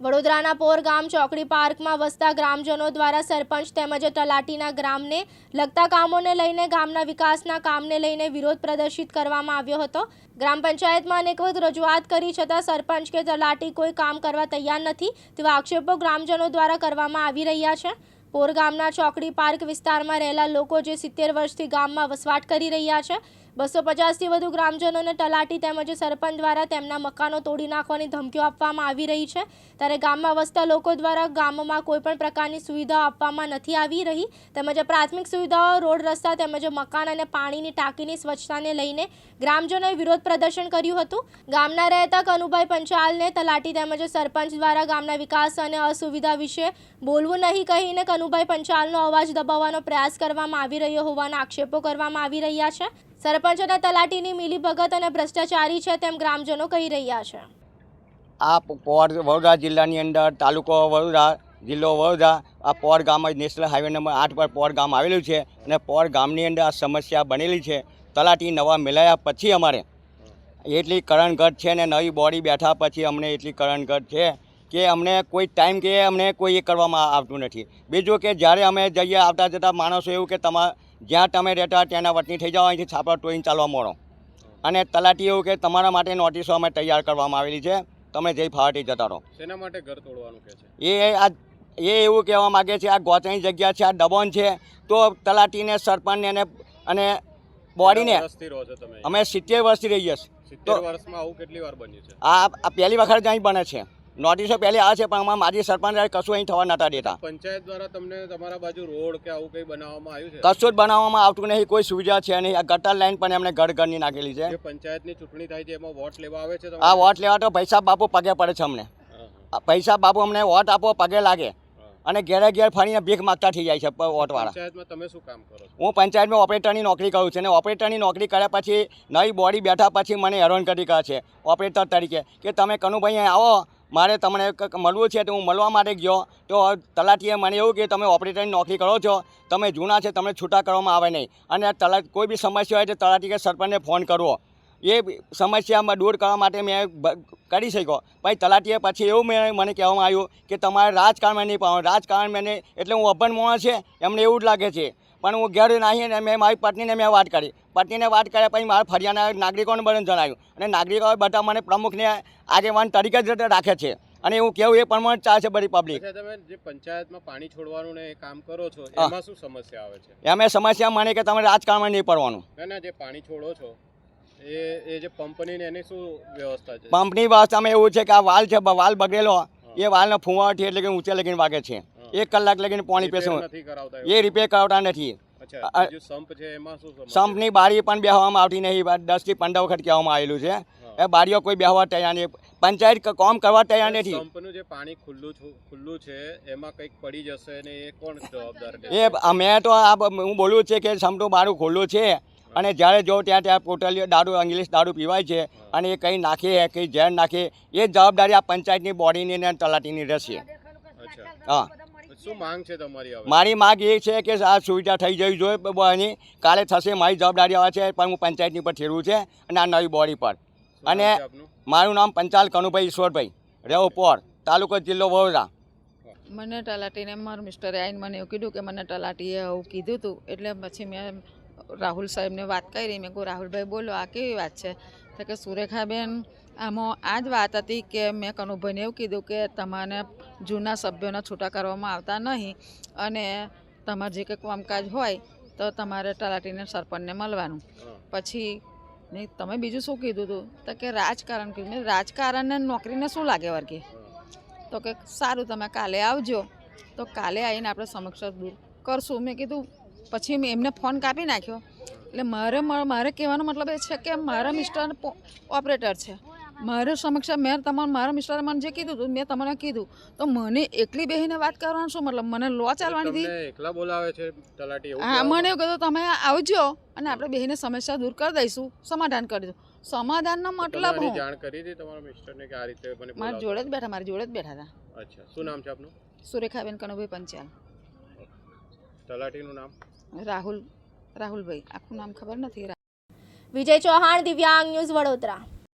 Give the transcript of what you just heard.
વડોદરાના પોર ગામ ચોકડી પાર્કમાં વસતા ગ્રામજનો દ્વારા સરપંચ તેમજ તલાટીના ગ્રામને લગતા કામોને લઈને, ગામના વિકાસના કામને લઈને વિરોધ પ્રદર્શિત કરવામાં આવ્યો હતો. ગ્રામ પંચાયતમાં અનેક વખત રજૂઆત કરી છતાં સરપંચ કે તલાટી કોઈ કામ કરવા તૈયાર નથી તેવા આક્ષેપો ગ્રામજનો દ્વારા કરવામાં આવી રહ્યા છે. પોર ગામના ચોકડી પાર્ક વિસ્તારમાં રહેલા લોકો જે સિત્તેર વર્ષથી ગામમાં વસવાટ કરી રહ્યા છે. બસો પચાસથી વધુ ગ્રામજનોને તલાટી તેમજ સરપંચ દ્વારા તેમના મકાનો તોડી નાખવાની ધમકીઓ આપવામાં આવી રહી છે. ત્યારે ગામમાં વસતા લોકો દ્વારા ગામમાં કોઈપણ પ્રકારની સુવિધાઓ આપવામાં નથી આવી રહી. તેમજ પ્રાથમિક સુવિધાઓ, રોડ રસ્તા તેમજ મકાન અને પાણીની ટાંકીની સ્વચ્છતાને લઈને ગ્રામજનોએ વિરોધ પ્રદર્શન કર્યું હતું. ગામના રહેતા કનુભાઈ પંચાલને તલાટી તેમજ સરપંચ દ્વારા ગામના વિકાસ અને અસુવિધા વિશે બોલવું નહીં કહીને કનુભાઈ પંચાલનો અવાજ દબાવવાનો પ્રયાસ કરવામાં આવી રહ્યો હોવાના આક્ષેપો કરવામાં આવી રહ્યા છે. સરપંચ અને તલાટીની મિલીભગત અને ભ્રષ્ટાચારી છે તેમ ગ્રામજનો કહી રહ્યા છે. આ પોર વડોદરા જિલ્લાની અંદર તાલુકો વડોદરા, જિલ્લો વડોદરા, આ પોર ગામ જ નેશનલ હાઈવે નંબર આઠ પર પોર ગામ આવેલું છે અને પોર ગામની અંદર આ સમસ્યા બનેલી છે. તલાટી નવા મેલાયા પછી અમારે એટલી કરણઘટ છે ને નવી બોડી બેઠા પછી અમને એટલી કરણઘટ છે કે અમને કોઈ ટાઈમ કે અમને કોઈ એ કરવામાં આવતું નથી. બીજું કે જ્યારે અમે જઈએ આવતા જતા માણસો એવું કે તમારા જ્યાં તમે રહેતા ત્યાંના વતની થઈ જાઓ અહીંથી છાપરા ટોઈને ચાલવા મળો અને તલાટી એવું કે તમારા માટે નોટિસો અમે તૈયાર કરવામાં આવેલી છે તમે જઈ ફાવટી જતા રહો. તેના માટે ઘર તોડવાનું કહે છે? એ આ એ એવું કહેવા માગે છે આ ગોચણી જગ્યા છે આ દબોન છે તો તલાટીને સરપંચને અને અને બોડીને અમે સિત્તેર વર્ષથી રહીએ છીએ. સિત્તેર વર્ષમાં આવું કેટલી વાર બન્યું છે? આ આ પહેલી વખત જ અહીં બને છે. નોટિસો પહેલી આવે છે પણ આમાં માજી સરપંચ કશું અહીં થવા નતા દેતા. પંચાયત દ્વારા તમને તમારા બાજુ રોડ કે આવું કંઈ બનાવવામાં આવ્યું છે? કશું જ બનાવવામાં આવતું નહીં કોઈ સુવિધા છે નહીં. આ ગટર લાઈન પણ એમને ઘર ઘરની નાખેલી છે. પંચાયતની ચૂંટણી થાય છે એમાં વોટ લેવા આવે છે આ વોટ લેવા તો પૈસા બાપુ પગે પડે છે અમને. આ પૈસા બાપુ અમને વોટ આપો પગે લાગે. અને ઘેરે ઘેર ફરીને ભીખ માગતા થઈ જાય છે વોટવાળા. તમે શું કામ કરો હું પંચાયતમાં ઓપરેટરની નોકરી કરું છું અને ઓપરેટરની નોકરી કર્યા પછી નવી બોડી બેઠા પછી મને હેરાન કરી કહે છે ઓપરેટર તરીકે. કે તમે કનુભાઈ અહીં આવો મારે તમને મળવું છે તો હું મળવા માટે ગયો. તો તલાટીએ મને એવું કે તમે ઓપરેટરની નોકરી કરો છો. તમે જૂના છે, તમને છૂટા કરવામાં આવે નહીં. અને તલા, કોઈ બી સમસ્યા હોય તો તલાટી કે સરપંચને ફોન કરવો. એ સમસ્યામાં દૂર કરવા માટે મેં કરી શક્યો. પછી તલાટીએ પછી એવું મેં, મને કહેવામાં આવ્યું કે તમારે રાજકારણમાં નહીં પાવાનું રાજકારણ મેં એટલે હું અભણ મોણ છે. એમને એવું જ લાગે છે. પણ હું ઘેર નાહી અને મેં મારી પત્નીને મેં વાત કરી. પત્નીને વાત કર્યા પછી મારા ફરિયાના નાગરિકોને બધું જણાવ્યું. અને નાગરિકો બધા મને પ્રમુખને આગેવાન તરીકે જ રાખે છે. અને એવું કેવું એ પ્રમાણે ચાલે છે બધી પબ્લિક તમે જે પંચાયતમાં પાણી છોડવાનું ને કામ કરો છો એમાં શું સમસ્યા આવે છે? એમ સમસ્યા મને કે તમે રાજકારણમાં નહીં પડવાનું. ના ના જે પાણી છોડો છો એ એ જે પંપની એની શું વ્યવસ્થા છે? પંપની વ્યવસ્થામાં એવું છે કે આ વાલ છે વાલ બગડેલો એ વાલનો ફૂવાથી એટલે કે ઊંચે લગીને વાગે છે. એક કલાક લગીને પાણી પેશું. એ રિપેર કરાવતા નથી? સંપની બારી પણ બેહવામાં આવતી નહીં દસથી પંદર વખત કહેવામાં આવેલું છે. એ બારીઓ કોઈ બેહવા તૈયાર નહીં. પંચાયત કામ કરવા તૈયાર નથી. સંપનું જે પાણી ખુલ્લું ખુલ્લું છે એમાં કંઈક પડી જશે ને એ કોણ જવાબદાર એ મેં તો આ હું બોલું છે કે સંપનું બારું ખુલ્લું છે. અને જ્યારે જો ત્યાં ત્યાં પોટલીઓ દારૂ ઇંગ્લિશ દારૂ પીવાય છે અને એ કંઈ નાખે કંઈ ઝેર નાખે એ જવાબદારી આ પંચાયતની બોડીની અને તલાટીની રહેશે. હા. શું માંગ છે તમારી મારી માગ એ છે કે આ સુવિધા થઈ જવી જોઈએ એની કાલે થશે મારી જવાબદારી આવે છે પણ હું પંચાયતની પર ઠેરવું છે અને આ નવી બોડી પર. અને મારું નામ પંચાલ કનુભાઈ ઈશ્વરભાઈ રેવો પોર તાલુકો જિલ્લો વડોદરા. મને તલાટીને મારું મિસ્ટરે આવીને મને એવું કીધું કે મને તલાટીએ આવું કીધું હતું એટલે પછી મેં રાહુલ સાહેબને વાત કરી મેં કહું રાહુલભાઈ બોલો આ કેવી વાત છે? તો કે સુરેખાબેન આમાં આ જ વાત હતી કે મેં કનુભાઈને એવું કીધું કે તમારે જૂના સભ્યોને છૂટા કરવામાં આવતા નહીં અને તમારે જે કંઈ કામકાજ હોય તો તમારે તલાટીને સરપંચને મળવાનું. પછી નહીં તમે બીજું શું કીધું હતું તો કે રાજકારણ કીધું. રાજકારણને નોકરીને શું લાગે વર્ગે? તો કે સારું તમે કાલે આવજો. તો કાલે આવીને આપણે સમક્ષ દૂર કરશું. મેં કીધું પછી મેં એમને ફોન કાપી નાખ્યો. એટલે મારે મારે કહેવાનો મતલબ એ છે કે મારા મિસ્ટર ઓપરેટર છે. મારે સમક્ષ મેં તમારે મારા મિસ્ટરે મને જે કીધું હતું મેં તમને કીધું. તો મને એકલી બેહીને વાત કરવાનું શું મતલબ? મને લો ચાલવાની હતી? એકલા બોલાવે છે તલાટી હા મને એવું કીધું તમે આવજો અને આપણે બેહીને સમસ્યા દૂર કરી દઈશું. સમાધાન કરી દઉં સમાધાનનો મતલબ હું? જાણ કરી હતી તમારા મિસ્ટરને કે આ રીતે મને મારી જોડે જ બેઠા મારી જોડે જ બેઠા હતા. અચ્છા શું નામ છે આપનું? સુરેખાબેન કનુભાઈ પંચાલ. તલાટીનું નામ? રાહુલ રાહુલભાઈ આખું નામ ખબર નથી વિજય ચૌહાણ દિવ્યાંગ ન્યૂઝ વડોદરા.